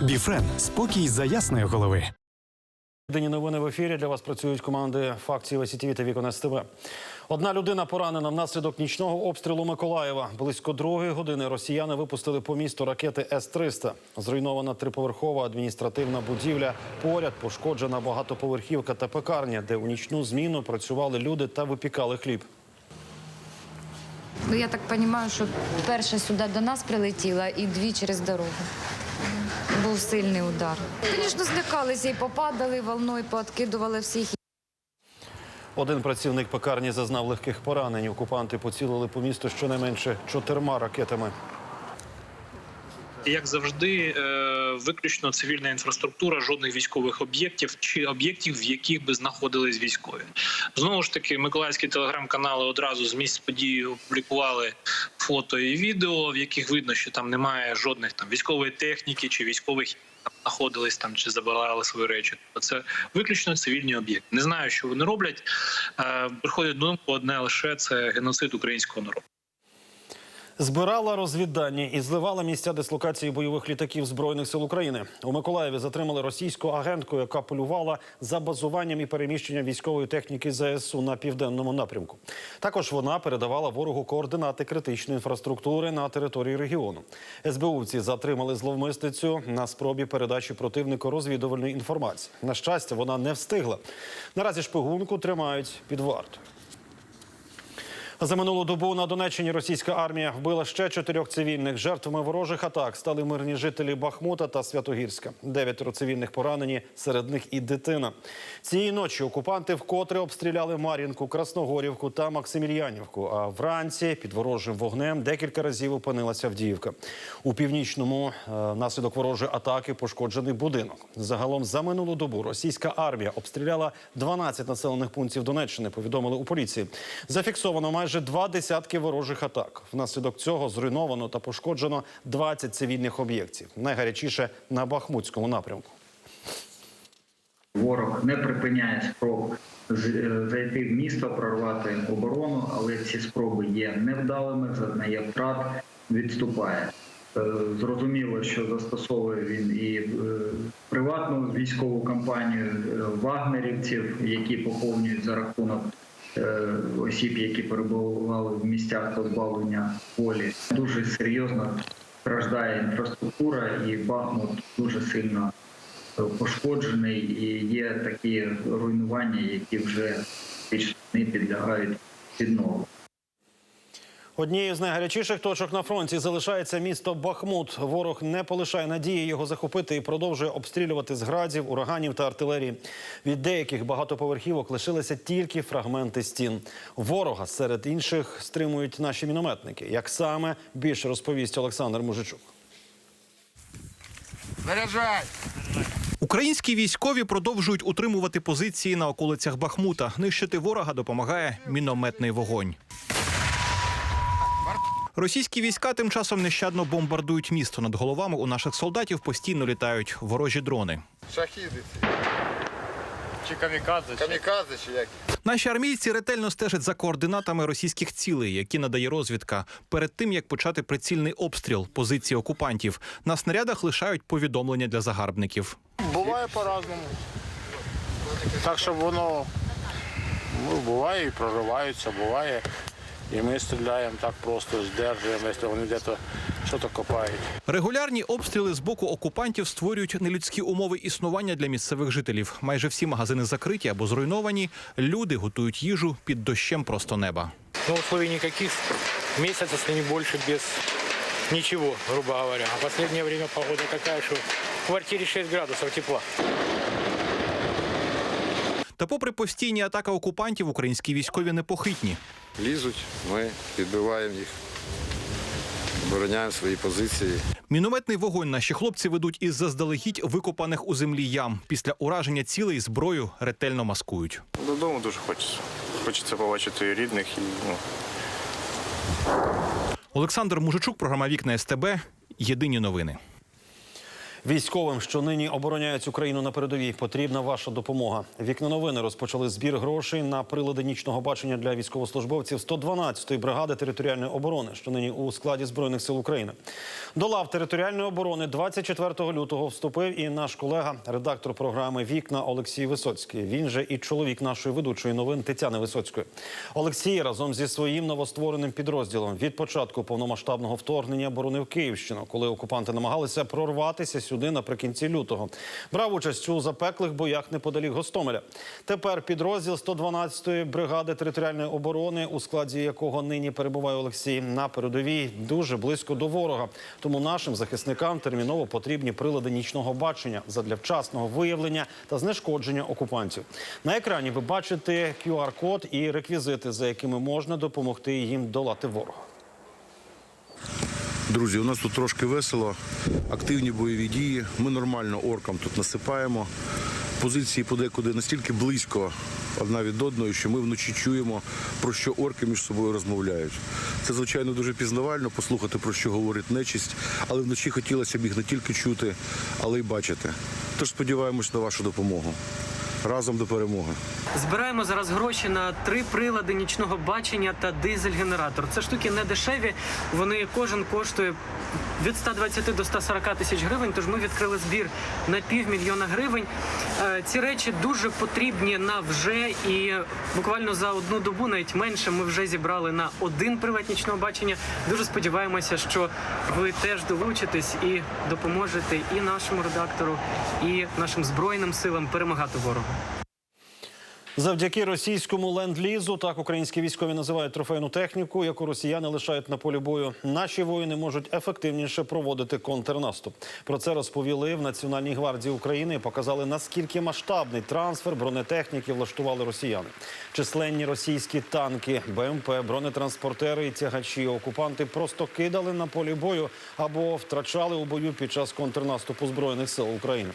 Біфрен спокій за ясної голови. Єдині новини в ефірі для вас працюють команди факції ВСІТВ та Вікон СТВ. Одна людина поранена внаслідок нічного обстрілу Миколаєва. Близько другої години росіяни випустили по місту ракети С-300. Зруйнована триповерхова адміністративна будівля. Поряд пошкоджена багатоповерхівка та пекарня, де у нічну зміну працювали люди та випікали хліб. Ну, я так розумію, що перша сюди до нас прилетіла і дві через дорогу. Був сильний удар. Звісно, злякалися і попадали волною, пооткидували всіх. Один працівник пекарні зазнав легких поранень. Окупанти поцілили по місту щонайменше чотирма ракетами. Як завжди, е, виключно цивільна інфраструктура, жодних військових об'єктів чи об'єктів, в яких би знаходились військові. Знову ж таки, миколаївські телеграм-канали одразу з місць події опублікували фото і відео, в яких видно, що там немає жодних там військової техніки чи військових. там Знаходились там чи забирали свої речі. Тобто Це виключно цивільні об'єкти. Не знаю, що вони роблять. Е, Приходить думку одне лише це геноцид українського народу. Збирала розвіддані і зливала місця дислокації бойових літаків збройних сил України. У Миколаєві затримали російську агентку, яка полювала за базуванням і переміщенням військової техніки ЗСУ на південному напрямку. Також вона передавала ворогу координати критичної інфраструктури на території регіону. СБУвці затримали зловмисницю на спробі передачі противнику розвідувальної інформації. На щастя, вона не встигла. Наразі шпигунку тримають під вартою. За минулу добу на Донеччині російська армія вбила ще чотирьох цивільних. Жертвами ворожих атак стали мирні жителі Бахмута та Святогірська. Дев'ятеро цивільних поранені, серед них і дитина. Цієї ночі окупанти вкотре обстріляли Мар'їнку, Красногорівку та Максимільянівку. А вранці під ворожим вогнем декілька разів опинилася Авдіївка. У північному е, внаслідок ворожої атаки пошкоджений будинок. Загалом за минулу добу російська армія обстріляла 12 населених пунктів Донеччини. Повідомили у поліції. Зафіксовано майже два десятки ворожих атак. Внаслідок цього зруйновано та пошкоджено 20 цивільних об'єктів. Найгарячіше на Бахмутському напрямку. Ворог не припиняє спроб е, зайти в місто, прорвати оборону, але ці спроби є невдалими, зазнає втрат, відступає. Е, Зрозуміло, що застосовує він і е, приватну військову кампанію вагнерівців, які поповнюють за рахунок осіб, які перебували в місцях позбавлення волі. Дуже серйозно страждає інфраструктура, і Бахмут дуже сильно пошкоджений, і є такі руйнування, які вже не підлягають віднову. Однією з найгарячіших точок на фронті залишається місто Бахмут. Ворог не полишає надії його захопити і продовжує обстрілювати з градів, ураганів та артилерії. Від деяких багатоповерхівок лишилися тільки фрагменти стін. Ворога серед інших стримують наші мінометники. Як саме більше розповість Олександр Мужичук. Заряджай! Українські військові продовжують утримувати позиції на околицях Бахмута. Нищити ворога допомагає мінометний вогонь. Російські війська тим часом нещадно бомбардують місто. Над головами у наших солдатів постійно літають ворожі дрони. Шахіди ці. Чи камікадзе? Камікадзе чи як? Наші армійці ретельно стежать за координатами російських цілей, які надає розвідка. Перед тим як почати прицільний обстріл позиції окупантів, на снарядах лишають повідомлення для загарбників. Буває по-разному. Так, щоб воно ну, буває і прориваються, буває. І ми стріляємо так просто, здержуємо, якщо вони десь щось копають. Регулярні обстріли з боку окупантів створюють нелюдські умови існування для місцевих жителів. Майже всі магазини закриті або зруйновані. Люди готують їжу під дощем просто неба. Ну, условий никаких. Месяц, если не больше, без ничего, грубо говоря. А последнее время погода такая, что в квартире 6 градусов тепла. Та, попри постійні атаки окупантів, українські військові непохитні. Лізуть, ми відбиваємо їх, обороняємо свої позиції. Мінометний вогонь наші хлопці ведуть із заздалегідь викопаних у землі ям. Після ураження цілей зброю ретельно маскують. Додому дуже хочеться. Хочеться побачити рідних і ну, Олександр Мужичук, програма Вікна СТБ. Єдині новини. Військовим, що нині обороняють Україну на передовій, потрібна ваша допомога. Вікна новини розпочали збір грошей на прилади нічного бачення для військовослужбовців 112-ї бригади територіальної оборони, що нині у складі збройних сил України. До лав територіальної оборони 24 лютого вступив і наш колега, редактор програми Вікна Олексій Висоцький. Він же і чоловік нашої ведучої новин Тетяни Висоцької. Олексій разом зі своїм новоствореним підрозділом від початку повномасштабного вторгнення боронив Київщину, коли окупанти намагалися прорватися сюди наприкінці лютого. Брав участь у запеклих боях неподалік Гостомеля. Тепер підрозділ 112-ї бригади територіальної оборони, у складі якого нині перебуває Олексій, на передовій дуже близько до ворога. Тому нашим захисникам терміново потрібні прилади нічного бачення задля вчасного виявлення та знешкодження окупантів. На екрані ви бачите QR-код і реквізити, за якими можна допомогти їм долати ворога. Друзі, у нас тут трошки весело, активні бойові дії. Ми нормально оркам тут насипаємо. Позиції подекуди настільки близько одна від одної, що ми вночі чуємо, про що орки між собою розмовляють. Це, звичайно, дуже пізнавально послухати, про що говорить нечисть, але вночі хотілося б їх не тільки чути, але й бачити. Тож сподіваємось на вашу допомогу. Разом до перемоги. Збираємо зараз гроші на три прилади нічного бачення та дизель-генератор. Це штуки не дешеві. Вони кожен коштує від 120 до 140 тисяч гривень. Тож ми відкрили збір на півмільйона гривень. Е, Ці речі дуже потрібні на вже і буквально за одну добу, навіть менше, ми вже зібрали на один прилад нічного бачення. Дуже сподіваємося, що ви теж долучитесь і допоможете і нашому редактору, і нашим збройним силам перемагати ворога. Завдяки російському ленд-лізу, так українські військові називають трофейну техніку, яку росіяни лишають на полі бою. Наші воїни можуть ефективніше проводити контрнаступ. Про це розповіли в Національній гвардії України показали наскільки масштабний трансфер бронетехніки влаштували росіяни. Численні російські танки, БМП, бронетранспортери і тягачі окупанти просто кидали на полі бою або втрачали у бою під час контрнаступу збройних сил України.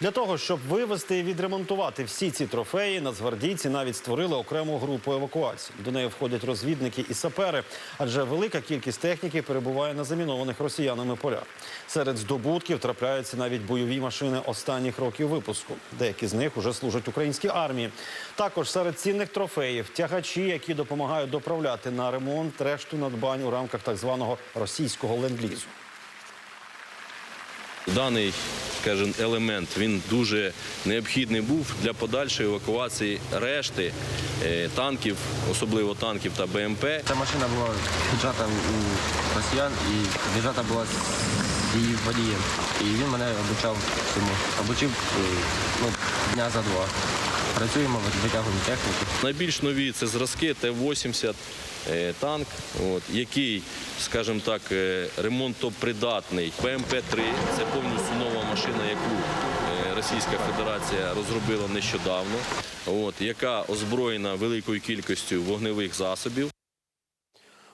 Для того щоб вивезти і відремонтувати всі ці трофеї, нацгвардійці навіть створили окрему групу евакуації. До неї входять розвідники і сапери, адже велика кількість техніки перебуває на замінованих росіянами полях. Серед здобутків трапляються навіть бойові машини останніх років випуску. Деякі з них уже служать українській армії. Також серед цінних трофеїв тягачі, які допомагають доправляти на ремонт решту надбань у рамках так званого російського ленд-лізу. Даний, скажімо, елемент він дуже необхідний був для подальшої евакуації решти е, танків, особливо танків та БМП. Ця машина була піджата у росіян і віджата була з її водієм. І він мене обучав цьому. Обучив е, ну, дня за два. Працюємо, витягуємо техніку. Найбільш нові це зразки Т-80 е, танк, от, який, скажімо так, е, ремонтопридатний. БМП-3 це повністю нова машина, яку е, Російська Федерація розробила нещодавно, от, яка озброєна великою кількістю вогневих засобів.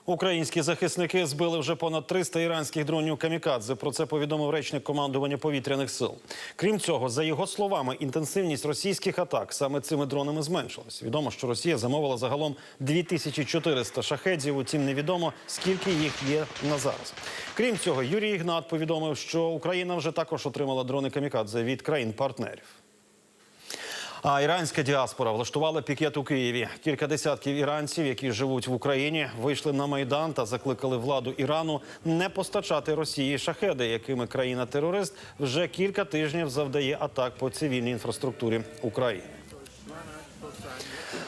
Українські захисники збили вже понад 300 іранських дронів камікадзе. Про це повідомив речник командування повітряних сил. Крім цього, за його словами, інтенсивність російських атак саме цими дронами зменшилась. Відомо, що Росія замовила загалом 2400 шахедів. Утім, невідомо скільки їх є на зараз. Крім цього, Юрій Ігнат повідомив, що Україна вже також отримала дрони камікадзе від країн-партнерів. А іранська діаспора влаштувала пікет у Києві. Кілька десятків іранців, які живуть в Україні, вийшли на майдан та закликали владу Ірану не постачати Росії шахеди, якими країна-терорист вже кілька тижнів завдає атак по цивільній інфраструктурі України.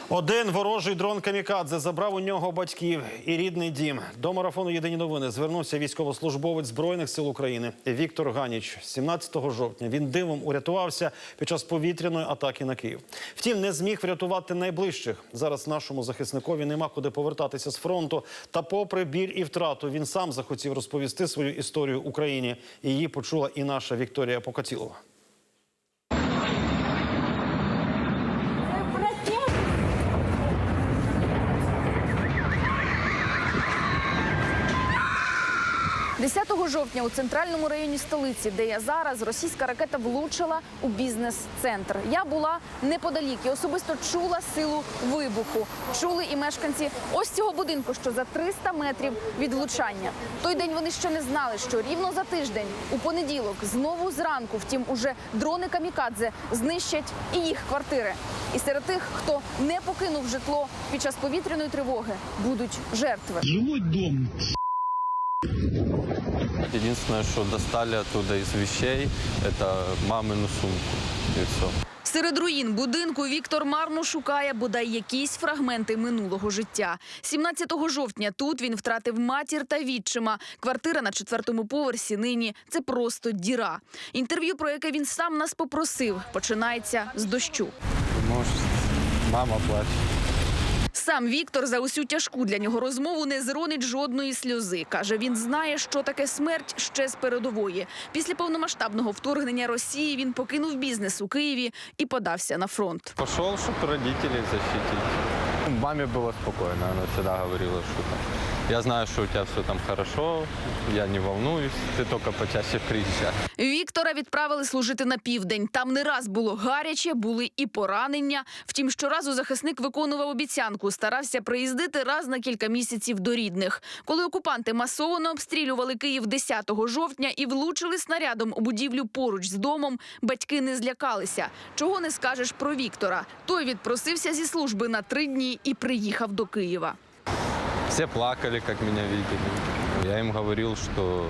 Один ворожий дрон камікадзе забрав у нього батьків і рідний дім. До марафону Єдині новини звернувся військовослужбовець збройних сил України Віктор Ганіч. 17 жовтня він дивом урятувався під час повітряної атаки на Київ. Втім, не зміг врятувати найближчих. Зараз нашому захисникові нема куди повертатися з фронту. Та, попри біль і втрату, він сам захотів розповісти свою історію Україні. Її почула і наша Вікторія Покатілова. 10 жовтня у центральному районі столиці, де я зараз, російська ракета влучила у бізнес-центр. Я була неподалік і особисто чула силу вибуху. Чули і мешканці ось цього будинку, що за 300 метрів від влучання. Той день вони ще не знали, що рівно за тиждень, у понеділок, знову зранку, втім, уже дрони камікадзе знищать і їх квартири. І серед тих, хто не покинув житло під час повітряної тривоги, будуть жертви. Единственное, что достали оттуда из вещей, это мамину сумку. И все. Серед руїн будинку Віктор марно шукає бодай якісь фрагменти минулого життя. 17 жовтня тут він втратив матір та відчима. Квартира на четвертому поверсі нині це просто діра. Інтерв'ю, про яке він сам нас попросив, починається з дощу. Может, мама плачет. Сам Віктор за усю тяжку для нього розмову не зронить жодної сльози. Каже, він знає, що таке смерть ще з передової. Після повномасштабного вторгнення Росії він покинув бізнес у Києві і подався на фронт. Пішов, щоб родителів захистити. Мамі було спокійно, вона завжди говорила, що там, я знаю, что у тебя все там хорошо, я не волнуюсь, ты только почаще приезжай. Віктора відправили служити на південь. Там не раз було гаряче, були і поранення. Втім, щоразу захисник виконував обіцянку, старався приїздити раз на кілька місяців до рідних. Коли окупанти масово обстрілювали Київ 10 жовтня і влучили снарядом у будівлю поруч з домом, батьки не злякалися. Чого не скажеш про Віктора? Той відпросився зі служби на три дні і приїхав до Києва. Все плакали, как меня видели. Я им говорил, что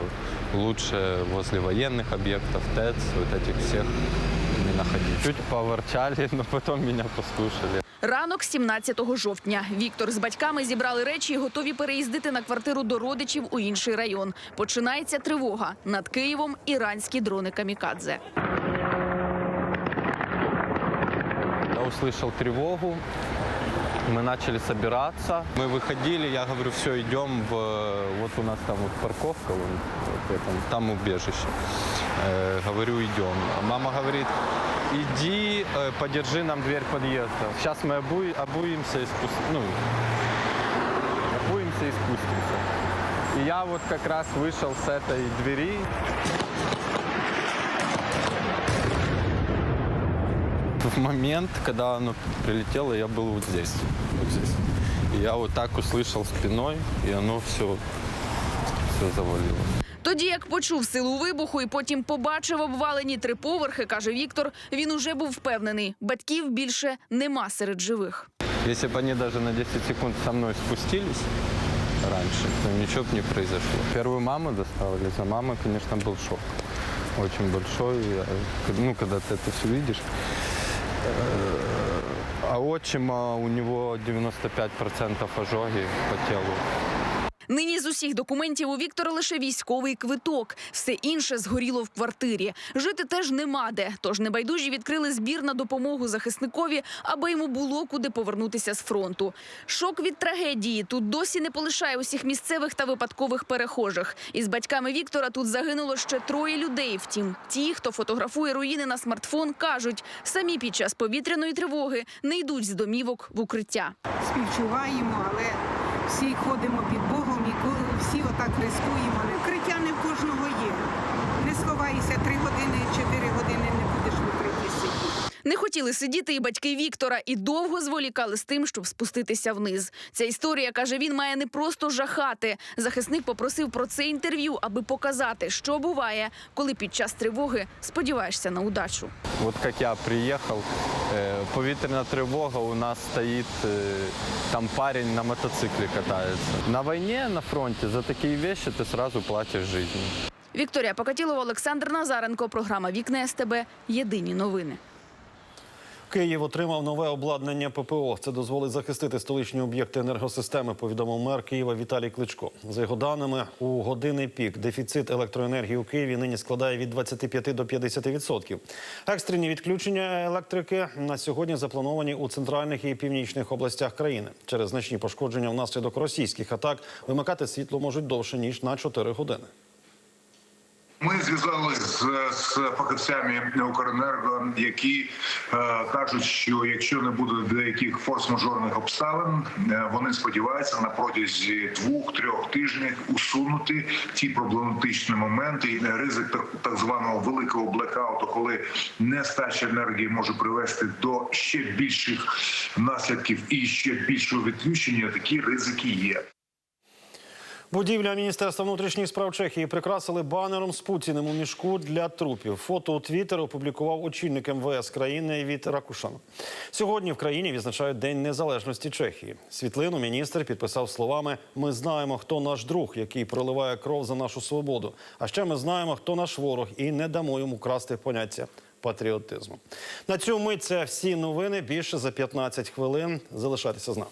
лучше возле военных объектов, ТЭЦ, вот этих всех не находить. Чуть поворчали, но потом меня послушали. Ранок 17 жовтня. Віктор з батьками зібрали речі і готові переїздити на квартиру до родичів у інший район. Починається тривога. Над Києвом іранські дрони камікадзе. Я услышал тревогу, мы начали собираться. Мы выходили, я говорю, все, идем в... Вот у нас там вот парковка, вон, вот этом, там убежище. Э, говорю, идем. А Мама говорит, иди, э, подержи нам дверь подъезда. Сейчас мы обу... обуемся и спустимся. Ну, обуемся и спустимся. И я вот как раз вышел с этой двери. В момент, когда оно прилетело, я был вот здесь. Вот здесь. И я вот так услышал спиной, и оно все, все завалило. Тоді, як почув силу вибуху і потім побачив обвалені три поверхи, каже Віктор, він уже був впевнений, батьків більше нема серед живих. Если бы они даже на 10 секунд со мной спустились раньше, то ничего бы не произошло. Первую маму доставили, за мамой, конечно, был шок. Очень большой. Я- Ну, когда ты это все видишь. Э, А отчима у него 95% ожоги по телу. Нині з усіх документів у Віктора лише військовий квиток. Все інше згоріло в квартирі. Жити теж нема де. Тож небайдужі відкрили збір на допомогу захисникові, аби йому було куди повернутися з фронту. Шок від трагедії тут досі не полишає усіх місцевих та випадкових перехожих. Із батьками Віктора тут загинуло ще троє людей. Втім, ті, хто фотографує руїни на смартфон, кажуть, самі під час повітряної тривоги не йдуть з домівок в укриття. співчуваємо, але всі ходимо під всі отак рискуємо. Укриття не в кожного є. Не сховайся три Не хотіли сидіти і батьки Віктора, і довго зволікали з тим, щоб спуститися вниз. Ця історія каже, він має не просто жахати. Захисник попросив про це інтерв'ю, аби показати, що буває, коли під час тривоги сподіваєшся на удачу. Вот как я приехал, э, повітряна тривога, у нас стоит э, там парень на мотоцикле катается. На войне, на фронте за такие вещи ты сразу платишь жизнью. Вікторія Покатілова, Олександр Назаренко. Програма Вікне СТБ. Єдині новини. Київ отримав нове обладнання ППО. Це дозволить захистити столичні об'єкти енергосистеми. Повідомив мер Києва Віталій Кличко. За його даними, у годинний пік дефіцит електроенергії у Києві нині складає від 25 до 50 відсотків. Екстрені відключення електрики на сьогодні заплановані у центральних і північних областях країни. Через значні пошкодження внаслідок російських атак вимикати світло можуть довше ніж на 4 години. Ми зв'язалися з, з фахівцями Укренерго, які е, кажуть, що якщо не буде деяких форс-мажорних обставин, е, вони сподіваються на протязі двох-трьох тижнів усунути ті проблематичні моменти і ризик так, так званого великого блекауту, коли нестача енергії може привести до ще більших наслідків і ще більшого відключення. Такі ризики є. Будівля Міністерства внутрішніх справ Чехії прикрасили банером з Путіним у мішку для трупів. Фото у Твіттер опублікував очільник МВС країни Віт Ракушан. Сьогодні в країні відзначають День Незалежності Чехії. Світлину міністр підписав словами: Ми знаємо, хто наш друг, який проливає кров за нашу свободу. А ще ми знаємо, хто наш ворог, і не дамо йому красти поняття патріотизму. На цю мить це всі новини. Більше за 15 хвилин. Залишайтеся з нами.